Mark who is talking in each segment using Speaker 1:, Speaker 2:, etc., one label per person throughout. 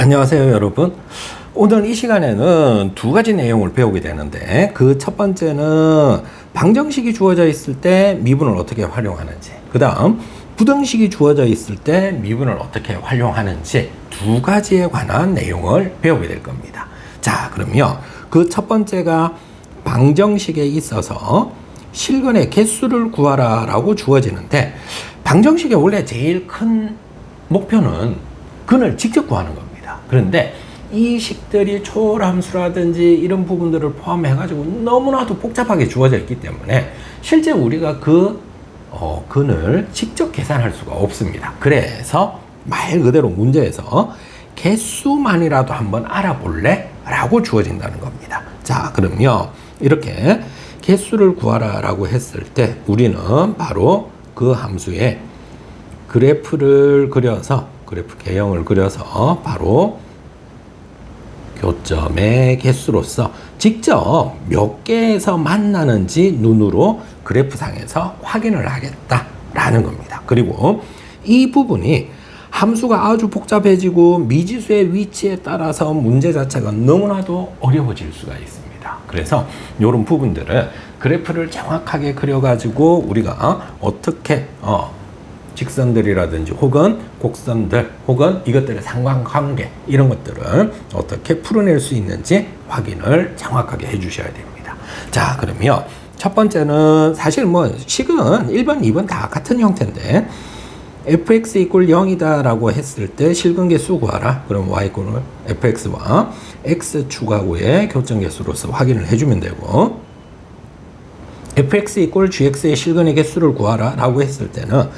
Speaker 1: 안녕하세요, 여러분. 오늘 이 시간에는 두 가지 내용을 배우게 되는데 그 첫 번째는 방정식이 주어져 있을 때 미분을 어떻게 활용하는지, 그 다음 부등식이 주어져 있을 때 미분을 어떻게 활용하는지 두 가지에 관한 내용을 배우게 될 겁니다. 자, 그러면 그첫 번째가 방정식에 있어서 실근의 개수를 구하라 라고 주어지는데 방정식의 원래 제일 큰 목표는 근을 직접 구하는 겁니다. 그런데 이 식들이 초월함수라든지 이런 부분들을 포함해 가지고 너무나도 복잡하게 주어져 있기 때문에 실제 우리가 그 어, 근을 직접 계산할 수가 없습니다. 그래서 말 그대로 문제에서 개수만이라도 한번 알아볼래? 라고 주어진다는 겁니다. 자, 그러면 이렇게 개수를 구하라 라고 했을 때 우리는 바로 그 함수에 그래프를 그려서 그래프 개형을 그려서 바로 교점의 개수로서 직접 몇 개에서 만나는지 눈으로 그래프상에서 확인을 하겠다라는 겁니다. 그리고 이 부분이 함수가 아주 복잡해지고 미지수의 위치에 따라서 문제 자체가 너무나도 어려워질 수가 있습니다. 그래서 이런 부분들을 그래프를 정확하게 그려가지고 우리가 어떻게 어, 직선들이라든지 혹은 곡선들 혹은 이것들의 상관관계 이런 것들을 어떻게 풀어낼 수 있는지 확인을 정확하게 해주셔야 됩니다. 자 그러면 첫 번째는 사실 뭐 식은 1번, 2번 다 같은 형태인데 fx 이꼴 0이다 라고 했을 때 실근계수 구하라 그럼 y 이꼴을 fx와 x 추가구의 교점계수로서 확인을 해주면 되고 fx 이꼴 gx의 실근의 개수를 구하라 라고 했을 때는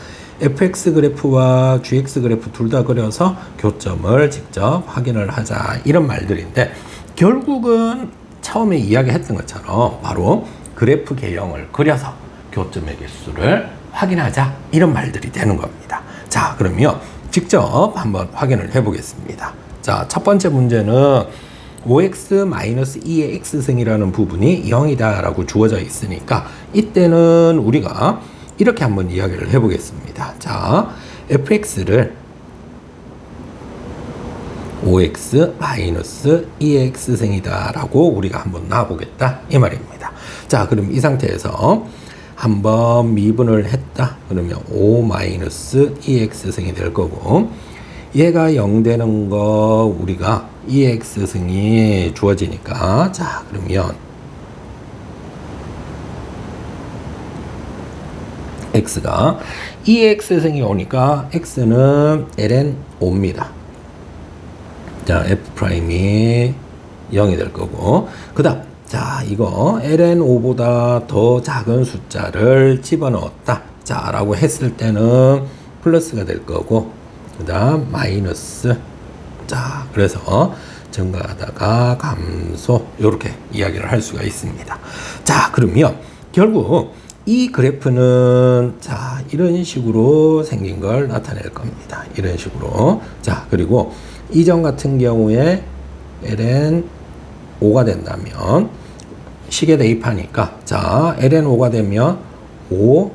Speaker 1: fx 그래프와 gx 그래프 둘 다 그려서 교점을 직접 확인을 하자 이런 말들인데 결국은 처음에 이야기했던 것처럼 바로 그래프 개형을 그려서 교점의 개수를 확인하자 이런 말들이 되는 겁니다. 자 그러면 직접 한번 확인을 해 보겠습니다. 자 첫 번째 문제는 5x-2의 x승이라는 부분이 0이다 라고 주어져 있으니까 이때는 우리가 이렇게 한번 이야기를 해보겠습니다. 자, fx를 5x-2x승이다 라고 우리가 한번 놔보겠다 이 말입니다. 자, 그럼 이 상태에서 한번 미분을 했다. 그러면 5-2x승이 될 거고 얘가 0 되는 거 우리가 2x승이 주어지니까 자, 그러면 x가. 2x승이 오니까 x는 ln 5입니다. 자, f 프라임이 0이 될 거고. 그 다음 자 이거 ln 5보다 더 작은 숫자를 집어넣었다. 자 라고 했을 때는 플러스가 될 거고. 그 다음 마이너스. 자 그래서 증가하다가 감소. 이렇게 이야기를 할 수가 있습니다. 자 그러면 결국 이 그래프는 자 이런 식으로 생긴 걸 나타낼 겁니다 이런 식으로 자 그리고 이점 같은 경우에 ln 5가 된다면 식에 대입하니까 자 ln 5가 되면 5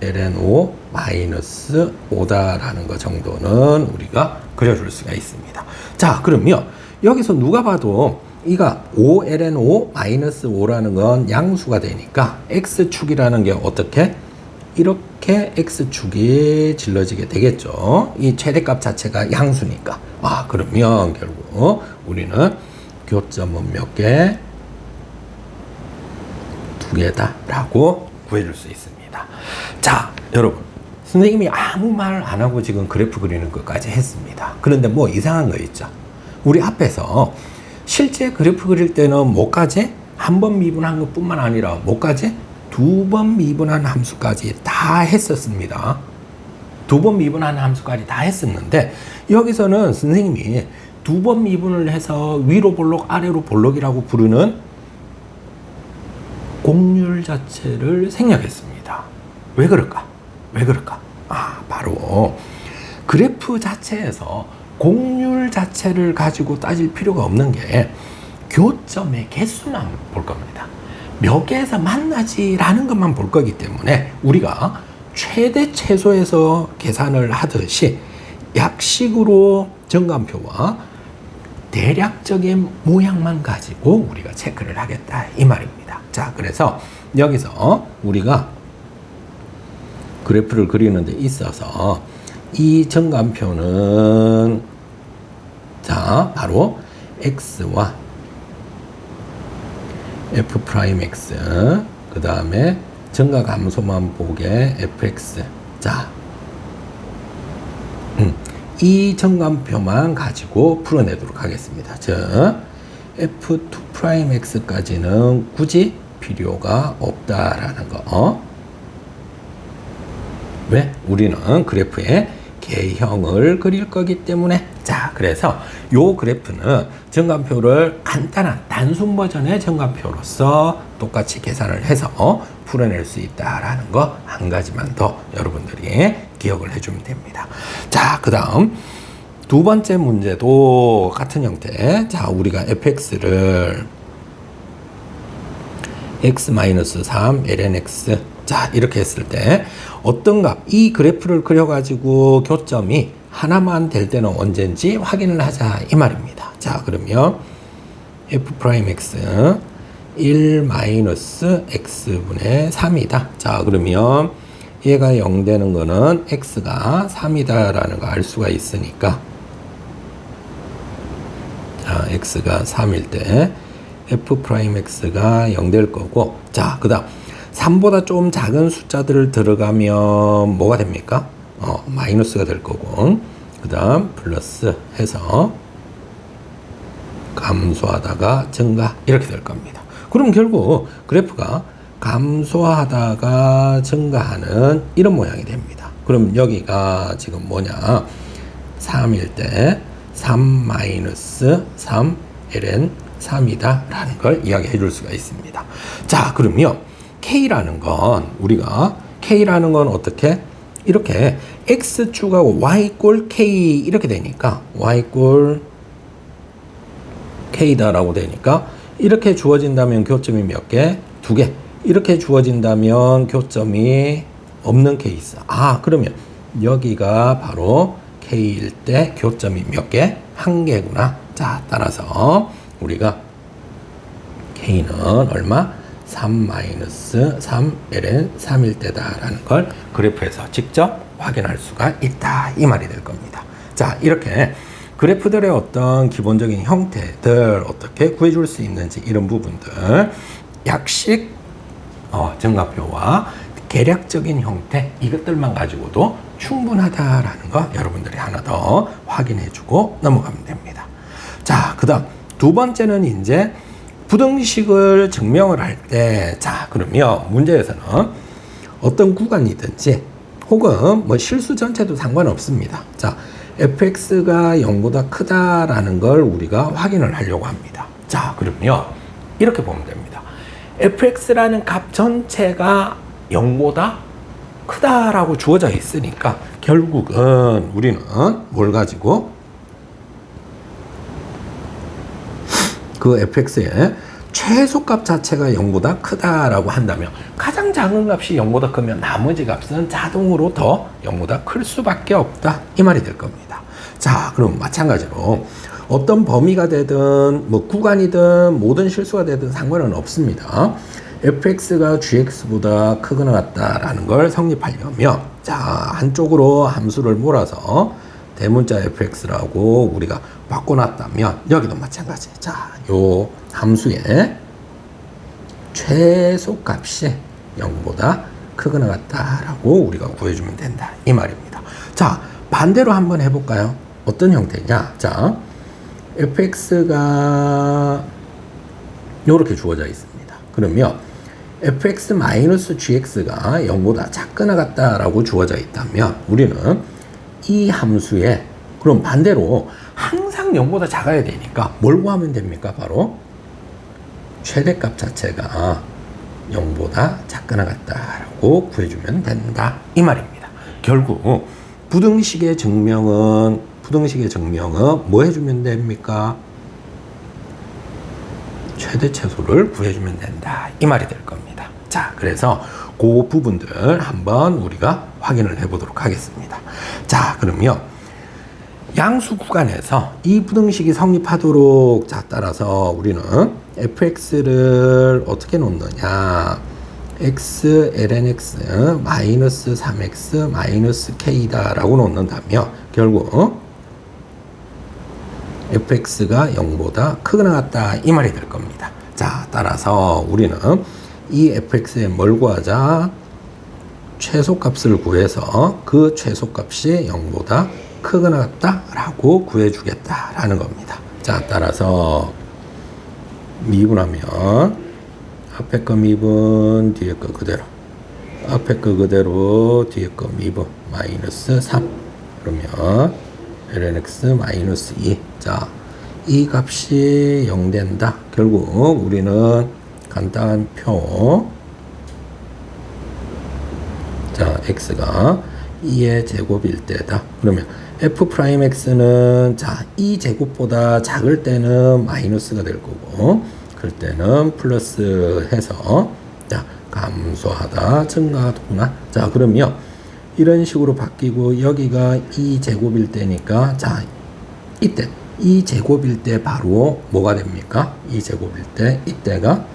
Speaker 1: ln 5 마이너스 5다라는 것 정도는 우리가 그려줄 수가 있습니다. 자 그러면 여기서 누가 봐도 이가 5 ln 5 마이너스 5라는 건 양수가 되니까 x축이라는 게 어떻게 이렇게 x축이 질러지게 되겠죠. 이 최대값 자체가 양수니까. 아, 그러면 결국 우리는 교점은 몇 개? 두 개다. 라고 구해줄 수 있습니다. 자, 여러분. 선생님이 아무 말 안 하고 지금 그래프 그리는 것까지 했습니다. 그런데 뭐 이상한 거 있죠. 우리 앞에서 실제 그래프 그릴 때는 뭐까지? 한 번 미분한 것 뿐만 아니라 뭐까지? 두 번 미분한 함수까지 다 했었습니다. 두 번 미분한 함수까지 다 했었는데 여기서는 선생님이 두 번 미분을 해서 위로 볼록 아래로 볼록이라고 부르는 공률 자체를 생략했습니다. 왜 그럴까? 왜 그럴까? 아, 바로 그래프 자체에서 공률 자체를 가지고 따질 필요가 없는 게 교점의 개수만 볼 겁니다. 몇 개에서 만나지라는 것만 볼 거기 때문에 우리가 최대 최소에서 계산을 하듯이 약식으로 정감표와 대략적인 모양만 가지고 우리가 체크를 하겠다 이 말입니다. 자, 그래서 여기서 우리가 그래프를 그리는 데 있어서 이 정감표는 자, 바로 x와 f 프라임 x 그 다음에 증가 감소만 보게 fx 자, 음, 이 정감표만 가지고 풀어내도록 하겠습니다. 즉 f2 프라임 x까지는 굳이 필요가 없다라는 거. 왜? 우리는 그래프에 개형을 그릴 거기 때문에 자 그래서 요 그래프는 정감표를 간단한 단순 버전의 정감표로서 똑같이 계산을 해서 풀어낼 수 있다라는 거 한 가지만 더 여러분들이 기억을 해주면 됩니다. 자, 그 다음 두 번째 문제도 같은 형태. 자, 우리가 fx를 x-3 lnx 자 이렇게 했을 때 어떤 값 이 그래프를 그려가지고 교점이 하나만 될 때는 언제인지 확인을 하자 이 말입니다. 자 그러면 f 프라임 x 1 마이너스 x분의 3이다. 자 그러면 얘가 0 되는 거는 x가 3이다라는 거 알 수가 있으니까 자 x가 3일 때 f 프라임 x가 0 될 거고 자 그 다음 3보다 좀 작은 숫자들을 들어가면 뭐가 됩니까? 어, 마이너스가 될 거고 그 다음 플러스 해서 감소하다가 증가 이렇게 될 겁니다. 그럼 결국 그래프가 감소하다가 증가하는 이런 모양이 됩니다. 그럼 여기가 지금 뭐냐 3일 때 3 마이너스 3 ln 3이다 라는 걸 이야기해 줄 수가 있습니다. 자 그러면 K라는 건 우리가 K라는 건 어떻게 이렇게 X축하고 Y꼴 K 이렇게 되니까 Y꼴 K다라고 되니까 이렇게 주어진다면 교점이 몇 개? 두 개. 이렇게 주어진다면 교점이 없는 케이스. 아, 그러면 여기가 바로 K일 때 교점이 몇 개? 한 개구나. 자, 따라서 우리가 K는 얼마? 3-3 ln 3일 때다라는 걸 그래프에서 직접 확인할 수가 있다. 이 말이 될 겁니다. 자, 이렇게 그래프들의 어떤 기본적인 형태들 어떻게 구해줄 수 있는지 이런 부분들 약식 어, 정가표와 계략적인 형태 이것들만 가지고도 충분하다라는 거 여러분들이 하나 더 확인해주고 넘어가면 됩니다. 자, 그다음 두 번째는 이제 부등식을 증명을 할 때, 자, 그러면 문제에서는 어떤 구간이든지 혹은 뭐 실수 전체도 상관없습니다. 자, fx가 0보다 크다라는 걸 우리가 확인을 하려고 합니다. 자, 그러면 이렇게 보면 됩니다. fx라는 값 전체가 0보다 크다라고 주어져 있으니까 결국은 우리는 뭘 가지고 그 fx의 최소값 자체가 0보다 크다라고 한다면 가장 작은 값이 0보다 크면 나머지 값은 자동으로 더 0보다 클 수밖에 없다 이 말이 될 겁니다. 자 그럼 마찬가지로 어떤 범위가 되든 뭐 구간이든 모든 실수가 되든 상관은 없습니다. fx가 gx보다 크거나 같다라는 걸 성립하려면 자 한쪽으로 함수를 몰아서 대문자 fx라고 우리가 바꿔놨다면 여기도 마찬가지. 자, 요 함수의 최소값이 0보다 크거나 같다라고 우리가 구해주면 된다. 이 말입니다. 자, 반대로 한번 해볼까요? 어떤 형태냐? 자, fx가 이렇게 주어져 있습니다. 그러면 fx-gx가 0보다 작거나 같다라고 주어져 있다면 우리는 이 함수에 그럼 반대로 항상 0보다 작아야 되니까 뭘 구하면 됩니까? 바로 최대값 자체가 0보다 작거나 같다라고 구해주면 된다. 이 말입니다. 결국 부등식의 증명은 부등식의 증명은 뭐 해주면 됩니까? 최대 최소를 구해주면 된다. 이 말이 될 겁니다. 자, 그래서 그 부분들 한번 우리가 확인을 해보도록 하겠습니다. 자, 그러면 양수 구간에서 이 부등식이 성립하도록 자 따라서 우리는 fx를 어떻게 놓느냐 x ln x 마이너스 3x 마이너스 k다 라고 놓는다면 결국 fx가 0보다 크거나 같다 이 말이 될 겁니다. 자 따라서 우리는 이 fx에 뭘 구하자 최소값을 구해서 그 최소값이 0보다 크거나 같다라고 구해주겠다라는 겁니다. 자, 따라서 미분하면 앞에 거 미분, 뒤에 거 그대로. 앞에 거 그대로, 뒤에 거 미분, 마이너스 3. 그러면 lnx 마이너스 2. 자, 이 값이 0 된다. 결국 우리는 간단한 표, 자, x가 2의 제곱일 때다. 그러면 f 프라임 x는 자, 2 제곱보다 작을 때는 마이너스가 될 거고, 그럴 때는 플러스 해서 자, 감소하다, 증가하거나. 자, 그러면 이런 식으로 바뀌고 여기가 2 제곱일 때니까 자, 이때 2 제곱일 때 바로 뭐가 됩니까? 2 제곱일 때 이때가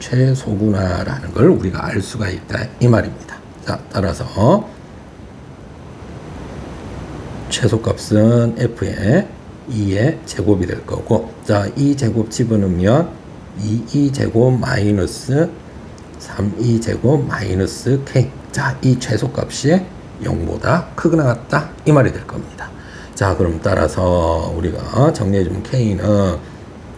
Speaker 1: 최소구나라는 걸 우리가 알 수가 있다 이 말입니다. 자, 따라서 최소값은 f의 2의 제곱이 될 거고 자, 2 제곱 집어넣으면 2, 2 제곱 마이너스 3, 2 제곱 마이너스 k 자, 이 최소값이 0보다 크거나 같다 이 말이 될 겁니다. 자, 그럼 따라서 우리가 정리해 주면 k는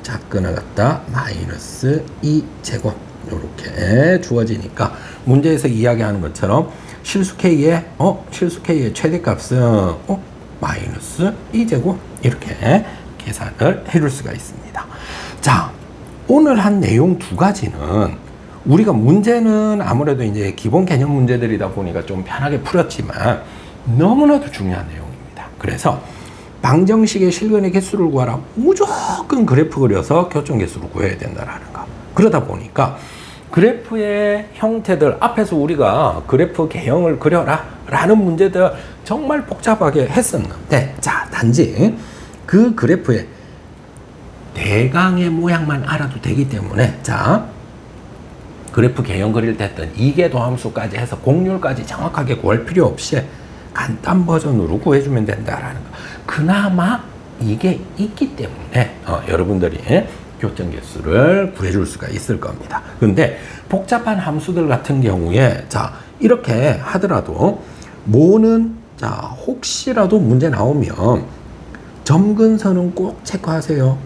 Speaker 1: 작거나 같다. 마이너스 2 제곱. 이렇게 주어지니까 문제에서 이야기하는 것처럼 실수 k의 어? 실수 k의 최대값은 어? 마이너스 2제곱. 이렇게 계산을 해줄 수가 있습니다. 자 오늘 한 내용 두 가지는 우리가 문제는 아무래도 이제 기본 개념 문제들이다 보니까 좀 편하게 풀었지만 너무나도 중요한 내용입니다. 그래서 방정식의 실근의 개수를 구하라 무조건 그래프 그려서 교점 개수를 구해야 된다라는 거. 그러다 보니까 그래프의 형태들 앞에서 우리가 그래프 개형을 그려라 라는 문제들 정말 복잡하게 했었는데 자 단지 그 그래프의 대강의 모양만 알아도 되기 때문에 자 그래프 개형 그릴 때 했던 이계 도 함수까지 해서 공률까지 정확하게 구할 필요 없이 간단 버전으로 구해주면 된다라는 거. 그나마 이게 있기 때문에 어, 여러분들이 교점 개수를 구해줄 수가 있을 겁니다. 근데 복잡한 함수들 같은 경우에 자 이렇게 하더라도 모는 자 혹시라도 문제 나오면 점근선은 꼭 체크하세요.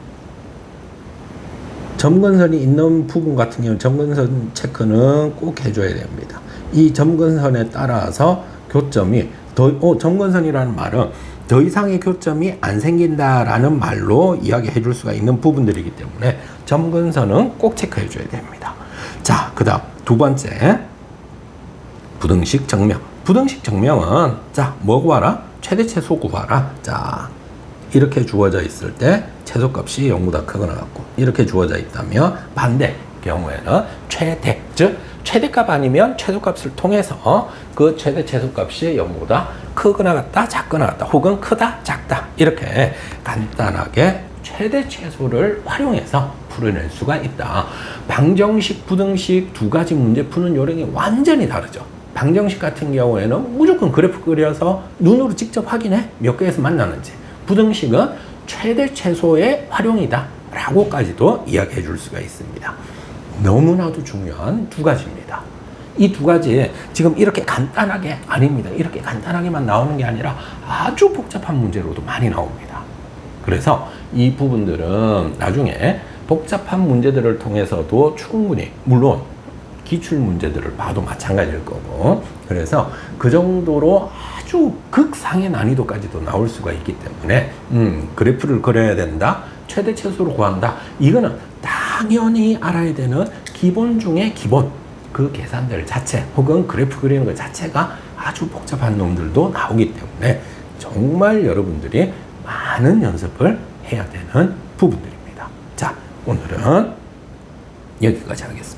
Speaker 1: 점근선이 있는 부분 같은 경우는 점근선 체크는 꼭 해줘야 됩니다. 이 점근선에 따라서 교점이 더, 어, 점근선이라는 말은 더 이상의 교점이 안 생긴다라는 말로 이야기해 줄 수가 있는 부분들이기 때문에 점근선은 꼭 체크해 줘야 됩니다. 자, 그 다음 두 번째 부등식 정명. 부등식 정명은 자, 뭐 구하라? 최대 최소 구하라. 자, 이렇게 주어져 있을 때 최소값이 0보다 크거나 같고 이렇게 주어져 있다면 반대 경우에는 최대 즉 최대값 아니면 최소값을 통해서 그 최대 최소값이 0보다 크거나 같다 작거나 같다 혹은 크다 작다 이렇게 간단하게 최대 최소를 활용해서 풀어낼 수가 있다. 방정식, 부등식 두 가지 문제 푸는 요령이 완전히 다르죠. 방정식 같은 경우에는 무조건 그래프 그려서 눈으로 직접 확인해 몇 개에서 만나는지 부등식은 최대 최소의 활용이다 라고까지도 이야기해 줄 수가 있습니다. 너무나도 중요한 두 가지입니다. 이 두 가지 지금 이렇게 간단하게 아닙니다. 이렇게 간단하게만 나오는 게 아니라 아주 복잡한 문제로도 많이 나옵니다. 그래서 이 부분들은 나중에 복잡한 문제들을 통해서도 충분히 물론 기출 문제들을 봐도 마찬가지일 거고 그래서 그 정도로 아주 극상의 난이도까지도 나올 수가 있기 때문에 음, 그래프를 그려야 된다 최대 최소로 구한다 이거는 당연히 알아야 되는 기본 중에 기본 그 계산들 자체 혹은 그래프 그리는 것 자체가 아주 복잡한 놈들도 나오기 때문에 정말 여러분들이 많은 연습을 해야 되는 부분들입니다. 자, 오늘은 여기까지 하겠습니다.